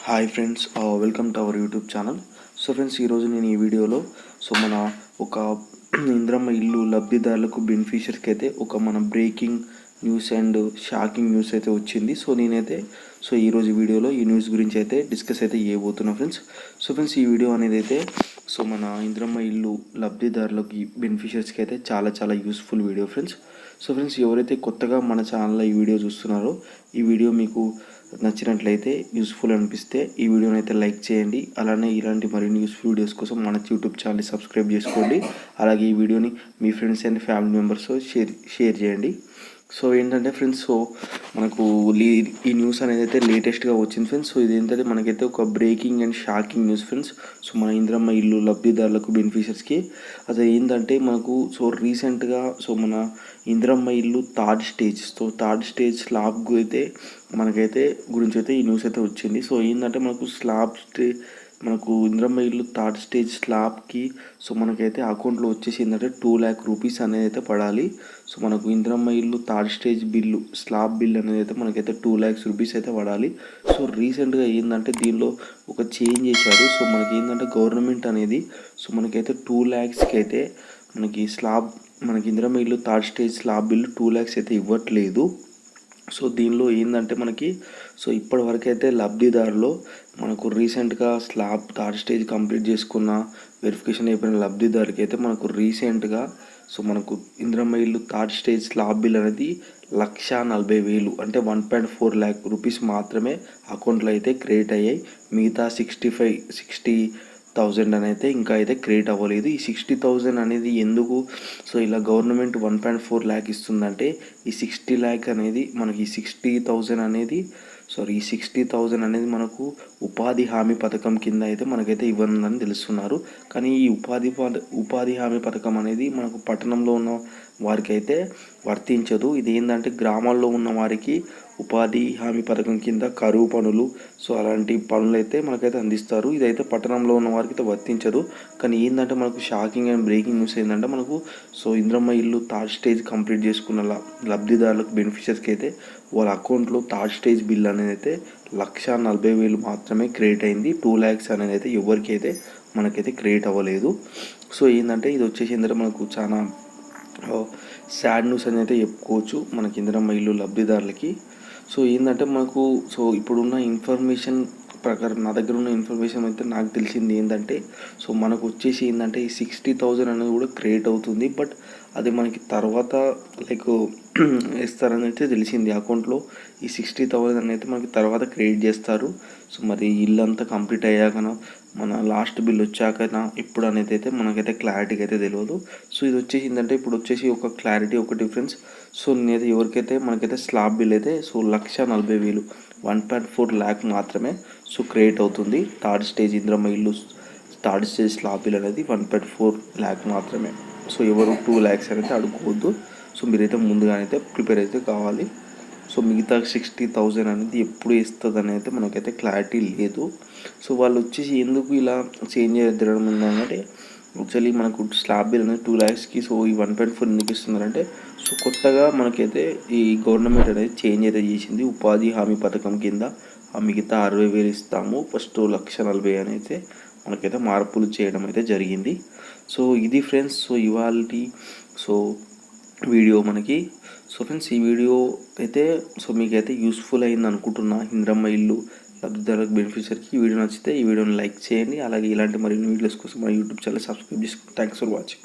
Hi friends welcome to our YouTube channel so friends ఈరోజు నేను ఈ వీడియోలో సో మన ఒక ఇంద్రమ్మ ఇల్లు లబ్ధిదారులకు బెనిఫిషియర్స్కి అయితే ఒక మన breaking news and shocking news అయితే వచ్చింది. సో నేనైతే సో ఈరోజు వీడియోలో ఈ న్యూస్ గురించి అయితే డిస్కస్ అయితే చేయబోతున్నా ఫ్రెండ్స్ సో ఫ్రెండ్స్ ఈ వీడియో అనేది అయితే సో మన ఇంద్రమ్మ ఇల్లు లబ్ధిదారులకి బెనిఫిషియర్స్కి అయితే చాలా చాలా useful video friends so friends ఎవరైతే కొత్తగా మన ఛానల్లో ఈ వీడియో చూస్తున్నారో ఈ వీడియో మీకు నచ్చినట్లయితే యూస్ఫుల్ అనిపిస్తే ఈ వీడియోని అయితే లైక్ చేయండి. అలానే ఇలాంటి మరిన్ని యూస్ఫుల్ వీడియోస్ కోసం మన యూట్యూబ్ ఛానల్ని సబ్స్క్రైబ్ చేసుకోండి. అలాగే ఈ వీడియోని మీ ఫ్రెండ్స్ అండ్ ఫ్యామిలీ మెంబర్స్తో షేర్ షేర్ చేయండి. సో ఏంటంటే ఫ్రెండ్స్ సో మనకు లీ ఈ న్యూస్ అనేది అయితే లేటెస్ట్గా వచ్చింది ఫ్రెండ్స్. సో ఇది ఏంటంటే మనకైతే ఒక breaking and shocking news friends so మన ఇంద్రమ్మ ఇల్లు లబ్ధిదారులకు బెనిఫిషియర్స్కి అది ఏంటంటే మనకు సో రీసెంట్గా సో మన ఇంద్రమ్మ ఇల్లు third stage so third stage slab అయితే మనకైతే గురించి అయితే ఈ న్యూస్ అయితే వచ్చింది. సో ఏంటంటే మనకు స్లాబ్ స్టే మనకు ఇంద్రమ్మ ఇల్లు థర్డ్ స్టేజ్ స్లాబ్కి సో మనకైతే అకౌంట్లో వచ్చేసి ఏంటంటే టూ ల్యాక్ రూపీస్ అనేది అయితే పడాలి. సో మనకు ఇంద్రమ్మ ఇల్లు third stage bill slab bill అనేది అయితే మనకైతే టూ ల్యాక్స్ రూపీస్ అయితే పడాలి. సో రీసెంట్గా ఏంటంటే దీనిలో ఒక చేంజ్ చేశారు. సో మనకి ఏంటంటే గవర్నమెంట్ అనేది సో మనకైతే టూ ల్యాక్స్కి అయితే మనకి స్లాబ్ మనకి ఇంద్రమ్మ ఇల్లు third stage slab bill two lakhs అయితే ఇవ్వట్లేదు. సో దీనిలో ఏంటంటే మనకి సో ఇప్పటి వరకు అయితే లబ్ధిదారులో మనకు రీసెంట్గా స్లాబ్ థర్డ్ స్టేజ్ కంప్లీట్ చేసుకున్న వెరిఫికేషన్ అయిపోయిన లబ్ధిదారుకి అయితే మనకు రీసెంట్గా సో మనకు ఇంద్రమ్మ ఇల్లు థర్డ్ స్టేజ్ స్లాబ్ బిల్ అనేది లక్ష నలభై వేలు అంటే one point four lakh rupees మాత్రమే అకౌంట్లో అయితే క్రియేట్ అయ్యాయి. మిగతా సిక్స్టీ ఫైవ్ సిక్స్టీ థౌజండ్ అని అయితే ఇంకా అయితే క్రియేట్ అవ్వలేదు. ఈ సిక్స్టీ థౌజండ్ అనేది ఎందుకు? సో ఇలా government one point four lakh ఇస్తుందంటే ఈ సిక్స్టీ ల్యాక్ అనేది మనకి ఈ సిక్స్టీ థౌజండ్ అనేది సారీ ఈ సిక్స్టీ థౌజండ్ అనేది మనకు ఉపాధి హామీ పథకం కింద అయితే మనకైతే ఇవ్వనుందని తెలుస్తున్నారు. కానీ ఈ ఉపాధి ఉపాధి హామీ పథకం అనేది మనకు పట్టణంలో ఉన్న వారికి అయితే వర్తించదు. ఇది ఏంటంటే గ్రామాల్లో ఉన్న వారికి ఉపాధి హామీ పథకం కింద కరువు పనులు సో అలాంటి పనులు అయితే మనకైతే అందిస్తారు. ఇదైతే పట్టణంలో ఉన్న వారికి అయితే వర్తించదు. కానీ ఏంటంటే మనకు షాకింగ్ అండ్ బ్రేకింగ్ న్యూస్ ఏంటంటే మనకు సో ఇంద్రమ్మ ఇల్లు థర్డ్ స్టేజ్ కంప్లీట్ చేసుకున్న లబ్ధిదారులకు బెనిఫిషియర్స్కి అయితే వాళ్ళ అకౌంట్లో థర్డ్ స్టేజ్ బిల్ అనేది అయితే లక్ష నలభై వేలు మాత్రమే క్రియేట్ అయింది. టూ ల్యాక్స్ అనేది అయితే ఎవరికి అయితే మనకైతే క్రియేట్ అవ్వలేదు. సో ఏంటంటే ఇది వచ్చేసి ఏంటంటే మనకు చాలా సాడ్ న్యూస్ అని అయితే చెప్పుకోవచ్చు. మనకి ఇందిరమ్మ ఇల్లు లబ్ధిదారులకి. సో ఏంటంటే మనకు సో ఇప్పుడున్న ఇన్ఫర్మేషన్ ప్రకారం నా దగ్గర ఉన్న ఇన్ఫర్మేషన్ అయితే నాకు తెలిసింది ఏంటంటే సో మనకు వచ్చేసి ఏంటంటే ఈ సిక్స్టీ థౌజండ్ అనేది కూడా క్రియేట్ అవుతుంది. బట్ అది మనకి తర్వాత లైక్ ఇస్తారని అయితే తెలిసింది అకౌంట్లో. ఈ సిక్స్టీ థౌజండ్ అనేది మనకి తర్వాత క్రియేట్ చేస్తారు. సో మరి ఇల్లు అంతా కంప్లీట్ అయ్యాకన మన లాస్ట్ బిల్ వచ్చాకనా ఇప్పుడు అనేది అయితే మనకైతే క్లారిటీగా అయితే తెలియదు సో ఇది వచ్చేసి ఏంటంటే ఇప్పుడు వచ్చేసి ఒక క్లారిటీ ఒక డిఫరెన్స్. సో నేనైతే ఎవరికైతే మనకైతే స్లాబ్ బిల్ అయితే సో లక్ష నలభై వేలు వన్ పాయింట్ ఫోర్ ల్యాక్ మాత్రమే సో క్రియేట్ అవుతుంది. థర్డ్ స్టేజ్ ఇంద్రమ్మ ఇల్లు థర్డ్ స్టేజ్ స్లాబ్ బిల్ అనేది వన్ పాయింట్ ఫోర్ ల్యాక్ మాత్రమే. సో ఎవరు టూ ల్యాక్స్ అయితే అడుక్కోవద్దు. సో మీరైతే ముందుగానైతే ప్రిపేర్ అయితే కావాలి. సో మిగతా సిక్స్టీ థౌజండ్ అనేది ఎప్పుడు ఇస్తుంది అనేది అయితే మనకైతే క్లారిటీ లేదు. సో వాళ్ళు వచ్చేసి ఎందుకు ఇలా చేంజ్ తిరగడం ఉందంటే యాక్చువల్లీ మనకు స్లాబ్ బిల్ అనేది టూ ల్యాక్స్కి సో ఈ వన్ పాయింట్ ఫోర్ ఎందుకు ఇస్తున్నారంటే సో కొత్తగా మనకైతే ఈ గవర్నమెంట్ అనేది చేంజ్ అయితే చేసింది. ఉపాధి హామీ పథకం కింద ఆ మిగతా అరవై వేలు ఇస్తాము. ఫస్ట్ లక్ష నలభై అని అయితే మనకైతే మార్పులు చేయడం అయితే జరిగింది. సో ఇది ఫ్రెండ్స్ సో ఇవాళ సో వీడియో మనకి. సో ఫ్రెండ్స్ ఈ వీడియో అయితే సో మీకైతే యూస్ఫుల్ అయింది అనుకుంటున్నా ఇంద్రమ్మ ఇల్లు. లబ్ధిదారులకు బెనిఫిషియర్కి ఈ వీడియో నచ్చితే ఈ వీడియోని లైక్ చేయండి. అలాగే ఇలాంటి మరిన్ని వీడియోస్ కోసం మన యూట్యూబ్ ఛానల్ సబ్స్క్రైబ్ చేసుకోండి థ్యాంక్స్ ఫర్ వాచింగ్.